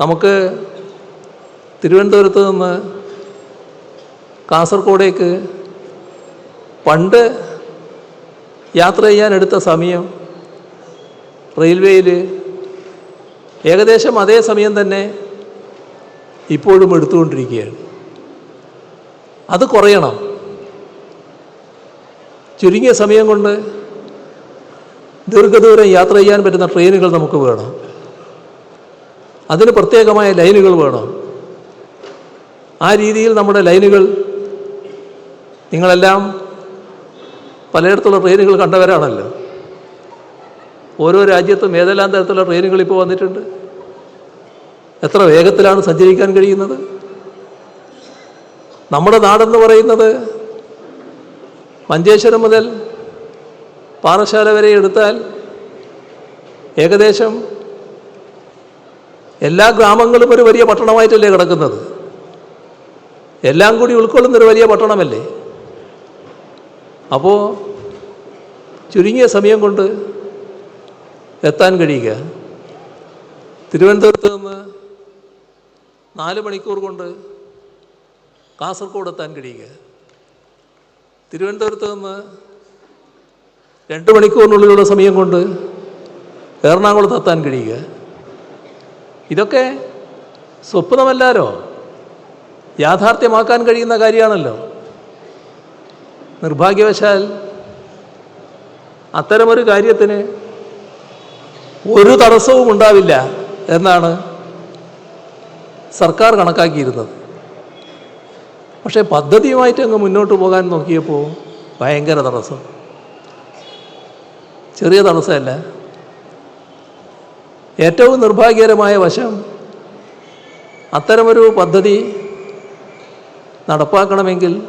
നമുക്ക് തിരുവനന്തപുരത്ത് നിന്ന് കാസർഗോഡേക്ക് പണ്ട് യാത്ര ചെയ്യാൻ എടുത്ത സമയം റെയിൽവേയിൽ ഏകദേശം അതേ സമയം തന്നെ ഇപ്പോഴും എടുത്തുകൊണ്ടിരിക്കുകയാണ്. അത് കുറയണം. ചുരുങ്ങിയ സമയം കൊണ്ട് ദീർഘദൂരം യാത്ര ചെയ്യാൻ പറ്റുന്ന ട്രെയിനുകൾ നമുക്ക് വേണം. അതിന് പ്രത്യേകമായ ലൈനുകൾ വേണം? ആ രീതിയിൽ നമ്മുടെ ലൈനുകൾ നിങ്ങളെല്ലാം പലയിടത്തുള്ള ട്രെയിനുകൾ കണ്ടവരാണല്ലോ. ഓരോ രാജ്യത്തും ഏതെല്ലാം തരത്തിലുള്ള ട്രെയിനുകൾ ഇപ്പോൾ വന്നിട്ടുണ്ട്? എത്ര വേഗത്തിലാണ് സഞ്ചരിക്കാൻ കഴിയുന്നത്? നമ്മുടെ നാടെന്ന് പറയുന്നത് മഞ്ചേശ്വരം മുതൽ പാറശാല വരെ എടുത്താൽ ഏകദേശം എല്ലാ ഗ്രാമങ്ങളും ഒരു വലിയ പട്ടണമായിട്ടല്ലേ കിടക്കുന്നത്? എല്ലാം കൂടി ഉൾക്കൊള്ളുന്ന ഒരു വലിയ പട്ടണമല്ലേ? അപ്പോൾ ചുരുങ്ങിയ സമയം കൊണ്ട് എത്താൻ കഴിയുക. തിരുവനന്തപുരത്ത് നിന്ന് നാല് മണിക്കൂർ കൊണ്ട് കാസർഗോഡ് എത്താൻ കഴിയുക. തിരുവനന്തപുരത്ത് നിന്ന് രണ്ട് മണിക്കൂറിനുള്ളിലുള്ള സമയം കൊണ്ട് എറണാകുളത്ത് എത്താൻ കഴിയുക. ഇതൊക്കെ സ്വപ്നമല്ലാരോ? യാഥാർത്ഥ്യമാക്കാൻ കഴിയുന്ന കാര്യമാണല്ലോ. നിർഭാഗ്യവശാൽ അത്തരമൊരു കാര്യത്തിന് ഒരു തടസ്സവും ഉണ്ടാവില്ല എന്നാണ് സർക്കാർ കണക്കാക്കിയിരുന്നത്. പക്ഷേ പദ്ധതിയുമായിട്ട് അങ്ങ് മുന്നോട്ട് പോകാൻ നോക്കിയപ്പോൾ ഭയങ്കര തടസ്സം. ചെറിയ തടസ്സമല്ല. ഏറ്റവും നിർഭാഗ്യകരമായ വശം അത്തരമൊരു പദ്ധതി നടപ്പാക്കണമെങ്കിൽ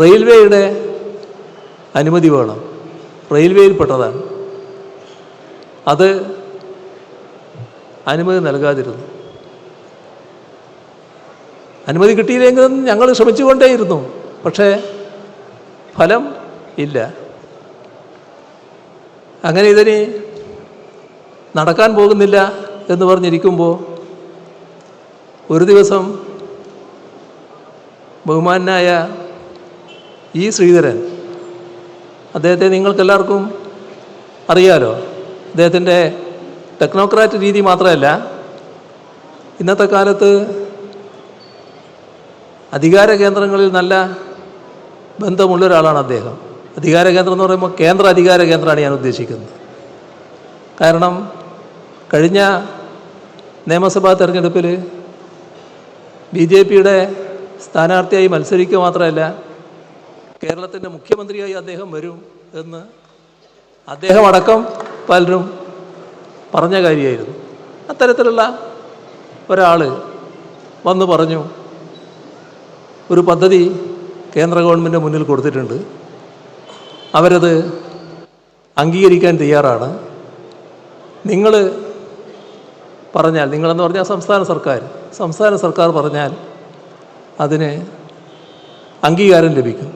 റെയിൽവേയുടെ അനുമതി വേണം. റെയിൽവേയിൽപ്പെട്ടതാണ്. അത് അനുമതി നൽകാതിരുന്നു. അനുമതി കിട്ടിയില്ലെങ്കിലും ഞങ്ങൾ ശ്രമിച്ചുകൊണ്ടേയിരുന്നു. പക്ഷേ ഫലം ഇല്ല. അങ്ങനെ ഇതിന് നടക്കാൻ പോകുന്നില്ല എന്ന് പറഞ്ഞിരിക്കുമ്പോൾ ഒരു ദിവസം ബഹുമാനായ ഈ ശ്രീധരൻ അദ്ദേഹത്തെ നിങ്ങൾക്കെല്ലാവർക്കും അറിയാലോ? അദ്ദേഹത്തിന്റെ ടെക്നോക്രാറ്റ് രീതി മാത്രമല്ല ഇന്നത്തെ കാലത്ത് അധികാര കേന്ദ്രങ്ങളിൽ നല്ല ബന്ധമുള്ള ഒരാളാണ് അദ്ദേഹം. അധികാര കേന്ദ്രം എന്ന് പറയുമ്പോൾ കേന്ദ്ര അധികാര കേന്ദ്രമാണ് ഞാൻ ഉദ്ദേശിക്കുന്നത്. കാരണം കഴിഞ്ഞ നിയമസഭാ തെരഞ്ഞെടുപ്പിൽ ബി ജെ പിയുടെ സ്ഥാനാർത്ഥിയായി മത്സരിക്കുക മാത്രമല്ല കേരളത്തിന്റെ മുഖ്യമന്ത്രിയായി അദ്ദേഹം വരും എന്ന് അദ്ദേഹം അടക്കം പലരും പറഞ്ഞ കാര്യമായിരുന്നു. അത്തരത്തിലുള്ള ഒരാൾ വന്ന് പറഞ്ഞു ഒരു പദ്ധതി കേന്ദ്ര ഗവൺമെന്റ് മുന്നിൽ കൊടുത്തിട്ടുണ്ട്. അവരത് അംഗീകരിക്കാൻ തയ്യാറാണ്. നിങ്ങൾ പറഞ്ഞാൽ നിങ്ങളെന്ന് പറഞ്ഞാൽ സംസ്ഥാന സർക്കാർ. സംസ്ഥാന സർക്കാർ പറഞ്ഞാൽ അതിന് അംഗീകാരം ലഭിക്കും.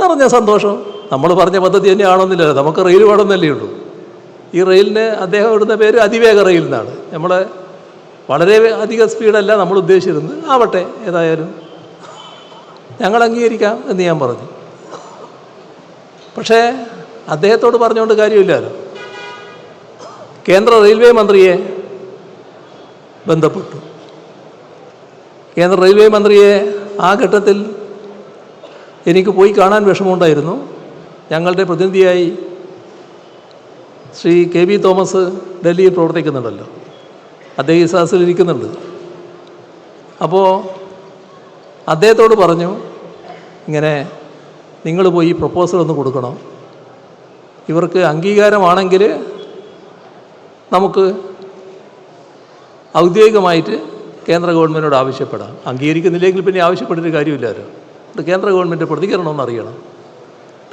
നിറഞ്ഞ സന്തോഷം. നമ്മൾ പറഞ്ഞ പദ്ധതി തന്നെ ആണെന്നില്ലല്ലോ നമുക്ക് റെയിൽ വേണമെന്നല്ലേ ഉള്ളൂ. ഈ റെയിലിന് അദ്ദേഹം ഇടുന്ന പേര് അതിവേഗ റെയിൽ എന്നാണ്. നമ്മൾ വളരെ അധിക സ്പീഡല്ല നമ്മൾ ഉദ്ദേശിച്ചിരുന്നത്. ആവട്ടെ ഏതായാലും ഞങ്ങൾ അംഗീകരിക്കാം എന്ന് ഞാൻ പറഞ്ഞു. പക്ഷേ അദ്ദേഹത്തോട് പറഞ്ഞുകൊണ്ട് കാര്യമില്ലല്ലോ. കേന്ദ്ര റെയിൽവേ മന്ത്രിയെ ബന്ധപ്പെട്ടു. കേന്ദ്ര റെയിൽവേ മന്ത്രിയെ ആ ഘട്ടത്തിൽ എനിക്ക് പോയി കാണാൻ വിഷമമുണ്ടായിരുന്നു. ഞങ്ങളുടെ പ്രതിനിധിയായി ശ്രീ കെ വി തോമസ് ഡൽഹിയിൽ പ്രവർത്തിക്കുന്നുണ്ടല്ലോ. അദ്ദേഹം ഈ സദസ്സിൽ ഇരിക്കുന്നുണ്ട്. അപ്പോൾ അദ്ദേഹത്തോട് പറഞ്ഞു ഇങ്ങനെ നിങ്ങൾ പോയി പ്രപ്പോസൽ ഒന്ന് കൊടുക്കണം. ഇവർക്ക് അംഗീകാരമാണെങ്കിൽ നമുക്ക് ഔദ്യോഗികമായിട്ട് കേന്ദ്ര ഗവൺമെന്റിനോട് ആവശ്യപ്പെടാം. അംഗീകരിക്കുന്നില്ലെങ്കിൽ പിന്നെ ആവശ്യപ്പെട്ടിട്ട് കാര്യമില്ലല്ലോ അത് കേന്ദ്ര ഗവൺമെന്റ് പ്രതികരണം ഒന്ന് അറിയണം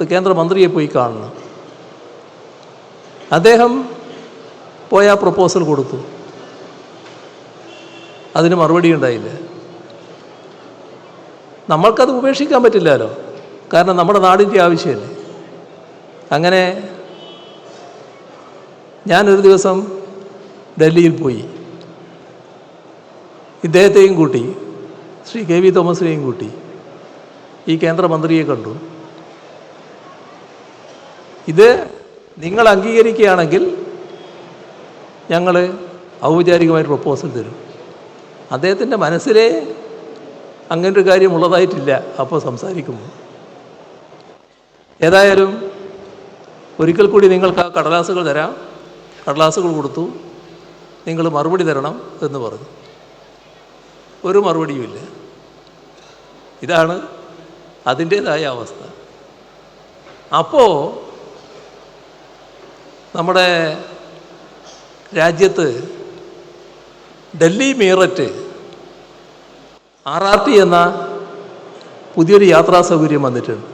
അത് കേന്ദ്രമന്ത്രിയെ പോയി കാണണം. അദ്ദേഹം പോയ പ്രപ്പോസൽ കൊടുത്തു. അതിന് മറുപടി ഉണ്ടായില്ല. നമ്മൾക്കത് ഉപേക്ഷിക്കാൻ പറ്റില്ലല്ലോ. കാരണം നമ്മുടെ നാടിന്റെ ആവശ്യമല്ലേ. അങ്ങനെ ഞാനൊരു ദിവസം ഡൽഹിയിൽ പോയി. ഇദ്ദേഹത്തെയും കൂട്ടി ശ്രീ കെ വി തോമസിനെയും കൂട്ടി ഈ കേന്ദ്രമന്ത്രിയെ കണ്ടു. ഇത് നിങ്ങൾ അംഗീകരിക്കുകയാണെങ്കിൽ ഞങ്ങൾ ഔപചാരികമായിട്ട് പ്രപ്പോസൽ തരും. അദ്ദേഹത്തിന്റെ മനസ്സിലെ അങ്ങനെ ഒരു കാര്യമുള്ളതായിട്ടില്ല അപ്പോൾ സംസാരിക്കുമ്പോൾ. ഏതായാലും ഒരിക്കൽ കൂടി നിങ്ങൾക്ക് ആ കടലാസുകൾ തരാം. കടലാസുകൾ കൊടുത്തു. നിങ്ങൾ മറുപടി തരണം എന്ന് പറഞ്ഞു. ഒരു മറുപടിയുമില്ല ഇതാണ് അതിന്റേതായ അവസ്ഥ. അപ്പോൾ നമ്മുടെ രാജ്യത്ത് Delhi Meerut R R T എന്ന പുതിയൊരു യാത്രാ സൗകര്യം വന്നിട്ടുണ്ട്.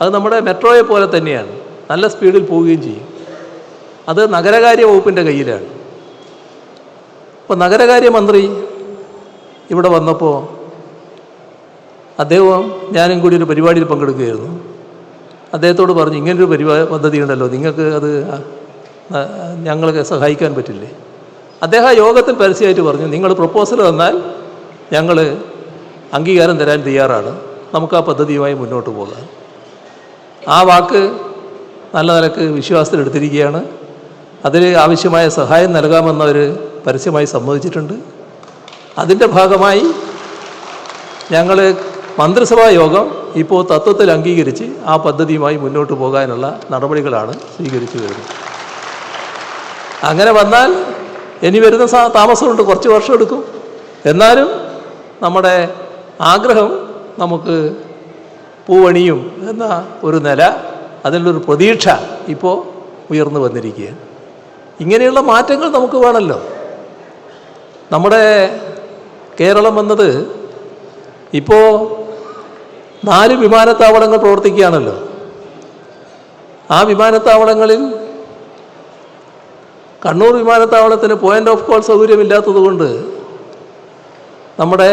അത് നമ്മുടെ മെട്രോയെ പോലെ തന്നെയാണ്. നല്ല സ്പീഡിൽ പോവുകയും ചെയ്യും. അത് നഗരകാര്യ വകുപ്പിന്റെ കയ്യിലാണ്. അപ്പോൾ നഗരകാര്യ മന്ത്രി ഇവിടെ വന്നപ്പോൾ അദ്ദേഹം ഞാനും കൂടി ഒരു പരിപാടിയിൽ പങ്കെടുക്കുകയായിരുന്നു. അദ്ദേഹത്തോട് പറഞ്ഞു ഇങ്ങനൊരു പരിപാടി പദ്ധതി ഉണ്ടല്ലോ നിങ്ങൾക്ക് അത് ഞങ്ങൾക്ക് സഹായിക്കാൻ പറ്റില്ലേ? അദ്ദേഹം യോഗത്തിൽ പരസ്യമായിട്ട് പറഞ്ഞു നിങ്ങൾ പ്രപ്പോസൽ തന്നാൽ ഞങ്ങൾ അംഗീകാരം തരാൻ തയ്യാറാണ്. നമുക്ക് ആ പദ്ധതിയുമായി മുന്നോട്ട് പോകാം. ആ വാക്ക് നല്ല നിലയ്ക്ക് വിശ്വാസത്തിലെടുത്തിരിക്കുകയാണ് അതിൽ ആവശ്യമായ സഹായം നൽകാമെന്ന് അവർ പരസ്യമായി സമ്മതിച്ചിട്ടുണ്ട്. അതിന്റെ ഭാഗമായി ഞങ്ങൾ മന്ത്രിസഭാ യോഗം ഇപ്പോൾ തത്വത്തിൽ അംഗീകരിച്ച് ആ പദ്ധതിയുമായി മുന്നോട്ട് പോകാനുള്ള നടപടികളാണ് സ്വീകരിച്ചു വരുന്നത്. അങ്ങനെ വന്നാൽ ഇനി വരുന്ന താമസമുണ്ട് കുറച്ച് വർഷം എടുക്കും. എന്നാലും നമ്മുടെ ആഗ്രഹം നമുക്ക് പൂവണിയും എന്ന ഒരു നില അതിനുള്ളൊരു പ്രതീക്ഷ ഇപ്പോൾ ഉയർന്നു വന്നിരിക്കുകയാണ്. ഇങ്ങനെയുള്ള മാറ്റങ്ങൾ നമുക്ക് വേണമല്ലോ. നമ്മുടെ കേരളം വന്നത് ഇപ്പോൾ നാല് വിമാനത്താവളങ്ങൾ പ്രവർത്തിക്കുകയാണല്ലോ. ആ വിമാനത്താവളങ്ങളിൽ കണ്ണൂർ വിമാനത്താവളത്തിന് പോയിന്റ് ഓഫ് കോൾ സൗകര്യമില്ലാത്തതുകൊണ്ട് നമ്മുടെ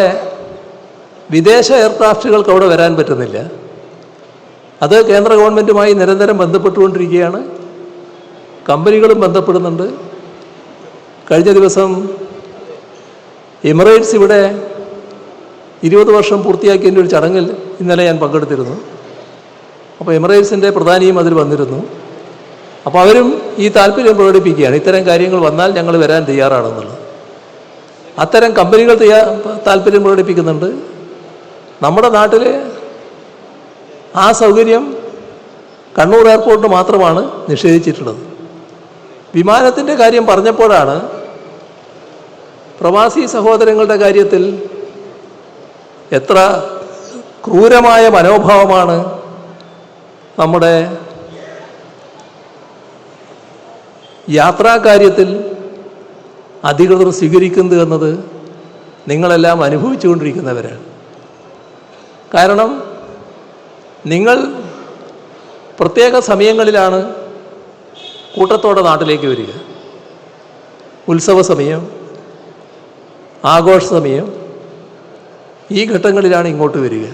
വിദേശ എയർക്രാഫ്റ്റുകൾക്ക് അവിടെ വരാൻ പറ്റുന്നില്ല. അത് കേന്ദ്ര ഗവൺമെന്റുമായി നിരന്തരം ബന്ധപ്പെട്ടുകൊണ്ടിരിക്കുകയാണ്. കമ്പനികളും ബന്ധപ്പെടുന്നുണ്ട്. കഴിഞ്ഞ ദിവസം എമിറേറ്റ്സ് ഇവിടെ ഇരുപത് വർഷം പൂർത്തിയാക്കിയതിന്റെ ഒരു ചടങ്ങിൽ ഇന്നലെ ഞാൻ പങ്കെടുത്തിരുന്നു. അപ്പോൾ എമിറേറ്റ്സിന്റെ പ്രധാനിയും അതിൽ വന്നിരുന്നു. അപ്പോൾ അവരും ഈ താല്പര്യം പ്രകടിപ്പിക്കുകയാണ് ഇത്തരം കാര്യങ്ങൾ വന്നാൽ ഞങ്ങൾ വരാൻ തയ്യാറാണെന്നുള്ളത്. അത്തരം കമ്പനികൾ തയ്യാ താല്പര്യം പ്രകടിപ്പിക്കുന്നുണ്ട്. നമ്മുടെ നാട്ടിൽ ആ സൗകര്യം കണ്ണൂർ എയർപോർട്ടിന് മാത്രമാണ് നിഷേധിച്ചിട്ടുള്ളത്. വിമാനത്തിന്റെ കാര്യം പറഞ്ഞപ്പോഴാണ് പ്രവാസി സഹോദരങ്ങളുടെ കാര്യത്തിൽ എത്ര ക്രൂരമായ മനോഭാവമാണ് നമ്മുടെ യാത്രാകാര്യത്തിൽ അധികൃതർ സ്വീകരിക്കുന്നത് എന്നത് നിങ്ങളെല്ലാം അനുഭവിച്ചുകൊണ്ടിരിക്കുന്നവരാണ് കാരണം നിങ്ങൾ പ്രത്യേക സമയങ്ങളിലാണ് കൂട്ടത്തോടെ നാട്ടിലേക്ക് വരിക. ഉത്സവ സമയം ആഘോഷ സമയം ഈ ഘട്ടങ്ങളിലാണ് ഇങ്ങോട്ട് വരിക.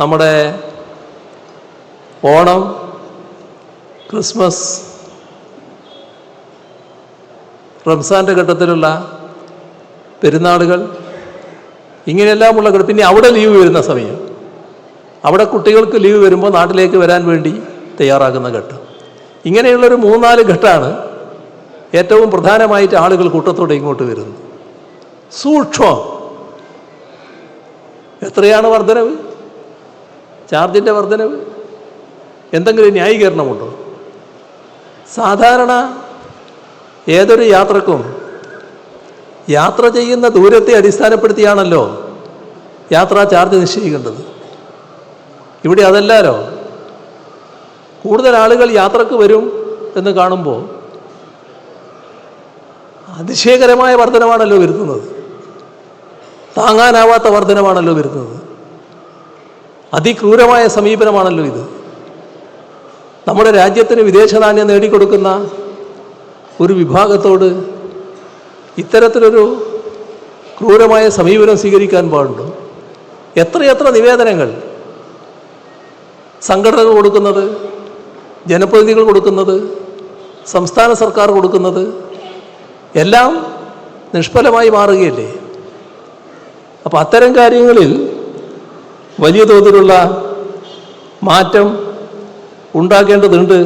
നമ്മുടെ ഓണം ക്രിസ്മസ് റംസാന്റെ ഘട്ടത്തിലുള്ള പെരുന്നാളുകൾ ഇങ്ങനെയെല്ലാമുള്ള ഘട്ടം പിന്നെ അവിടെ ലീവ് വരുന്ന സമയം. അവിടെ കുട്ടികൾക്ക് ലീവ് വരുമ്പോൾ നാട്ടിലേക്ക് വരാൻ വേണ്ടി തയ്യാറാകുന്ന ഘട്ടം. ഇങ്ങനെയുള്ളൊരു മൂന്നാൽ ഘട്ടമാണ് ഏറ്റവും പ്രധാനമായിട്ട് ആളുകൾ കൂട്ടത്തോടെ ഇങ്ങോട്ട് വരുന്നത്. സൂക്ഷ്മം. എത്രയാണ് വർധനവ് ചാർജിന്റെ വർധനവ് എന്തെങ്കിലും ന്യായീകരണമുണ്ടോ? സാധാരണ ഏതൊരു യാത്രക്കും യാത്ര ചെയ്യുന്ന ദൂരത്തെ അടിസ്ഥാനപ്പെടുത്തിയാണല്ലോ യാത്രാ ചാർജ് നിശ്ചയിക്കേണ്ടത്. ഇവിടെ അതല്ലാലോ? കൂടുതൽ ആളുകൾ യാത്രയ്ക്ക് വരും എന്ന് കാണുമ്പോൾ അതിശയകരമായ വർധനമാണല്ലോ വരുത്തുന്നത്. താങ്ങാനാവാത്ത വർധനമാണല്ലോ വരുന്നത്. അതിക്രൂരമായ സമീപനമാണല്ലോ ഇത്. നമ്മുടെ രാജ്യത്തിന് വിദേശ നാണ്യം നേടിക്കൊടുക്കുന്ന ഒരു വിഭാഗത്തോട് ഇത്തരത്തിലൊരു ക്രൂരമായ സമീപനം സ്വീകരിക്കാൻ പാടുണ്ടോ? എത്രയെത്ര നിവേദനങ്ങൾ സംഘടനകൾ കൊടുക്കുന്നത് ജനപ്രതിനിധികൾ കൊടുക്കുന്നത് സംസ്ഥാന സർക്കാർ കൊടുക്കുന്നത് എല്ലാം നിഷ്ഫലമായി മാറുകയല്ലേ? അപ്പോൾ അത്തരം കാര്യങ്ങളിൽ വലിയ തോതിലുള്ള മാറ്റം ഉണ്ടാക്കേണ്ടതുണ്ട്